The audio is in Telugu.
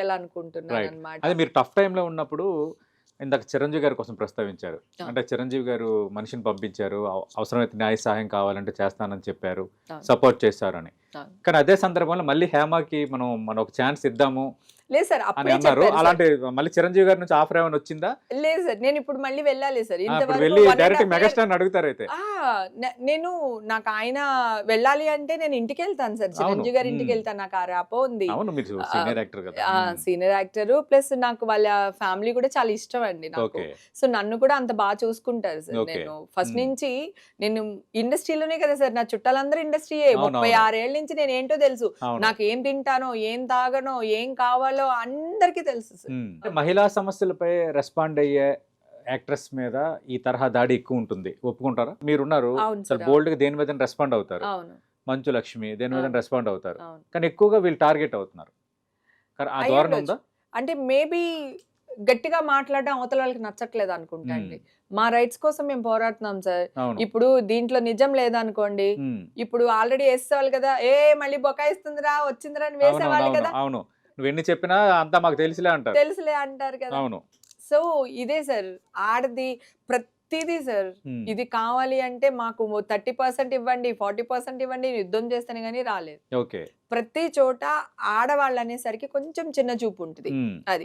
అనమాట అదే మీరు టఫ్ టైంలో ఉన్నప్పుడు ఇందాక చిరంజీవి గారి కోసం ప్రస్తావించారు. అంటే చిరంజీవి గారు మనిషిని పంపించారు అవ- అవసరమైతే న్యాయ సహాయం కావాలంటే చేస్తానని చెప్పారు. సపోర్ట్ చేశారని అవును. కానీ అదే సందర్భంలో మళ్ళీ హేమకి మనం మనం ఒక ఛాన్స్ ఇద్దాము లేదు సార్ అని అన్నారు. అలాంటి మళ్ళీ చిరంజీవి గారి నుంచి ఆఫర్ ఏమైనా వచ్చిందా లేదు సార్ నేను ఇప్పుడు మళ్ళీ వెళ్ళాలి సార్ ఇంతవరకు వెళ్ళి డైరెక్ట్ మెగాస్టార్ అడుగుతారు అయితే నేను నాకు ఆయన వెళ్ళాలి అంటే నేను ఇంటికి వెళ్తాను సార్. చిరంజీవి గారి ఇంటికి. వెళ్తాను నాకు ఆ ర్యాపో ఉంది అవును మీరు సీనియర్ యాక్టర్ కదా మ్మ్. సీనియర్ యాక్టర్ ప్లస్ నాకు వాళ్ళ ఫ్యామిలీ కూడా చాలా ఇష్టం అండి నాకు సో నన్ను కూడా అంత బాగా చూసుకుంటారు సార్. నేను ఫస్ట్. నుంచి నేను ఇండస్ట్రీలోనే కదా సార్ నా చుట్టాలందరూ ఇండస్ట్రీయే ముప్పై. ఆరేళ్ళ నుంచి నేను ఏంటో తెలుసు నాకు ఏం తింటానో ఏం తాగనో ఏం కావాలో అందరికీ తెలుసు. అంటే మహిళా సమస్యలపై రెస్పాండ్ అయ్యే యాక్ట్రెస్ మీద ఈ తరహా దాడి ఎక్కువ ఉంటుంది. ఒప్పుకుంటారా? మీరున్నారు. బోల్డ్గా దేని మీద రెస్పాండ్ అవుతారు? అవును. మంచు లక్ష్మి దేని మీద. రెస్పాండ్ అవుతారు? కానీ ఎక్కువగా వీళ్ళు టార్గెట్ అవుతున్నారు. ఆ ధోరణి. ఉందా? అంటే మేబీ గట్టిగా మాట్లాడడం అవతల వాళ్ళకి నచ్చట్లేదు అనుకుంటా. అండి. మా రైట్స్ కోసం మేము పోరాడుతున్నాం సార్. ఇప్పుడు దీంట్లో నిజం లేదనుకోండి. ఇప్పుడు ఆల్రెడీ వేసేవాళ్ళు కదా ఏ మళ్ళీ బొకాయిస్తుందిరా వచ్చిందిరా అని వేసేవాళ్ళు కదా. అవును. నువ్వు ఎన్ని చెప్పినా అంతా మాకు తెలిసిలే అంటారు. తెలుసులే అంటారు కదా. అవును. సో ఇదే సార్ ఆడది ప్రతిదీ సార్ మ్మ్. ఇది కావాలి అంటే మాకు థర్టీ పర్సెంట్ ఇవ్వండి ఫార్టీ పర్సెంట్ ఇవ్వండి యుద్ధం చేస్తేనే కానీ రాలేదు. ఓకే. ప్రతి చోట ఆడవాళ్ళు అనేసరికి కొంచెం చిన్న చూపు ఉంటుంది. అది.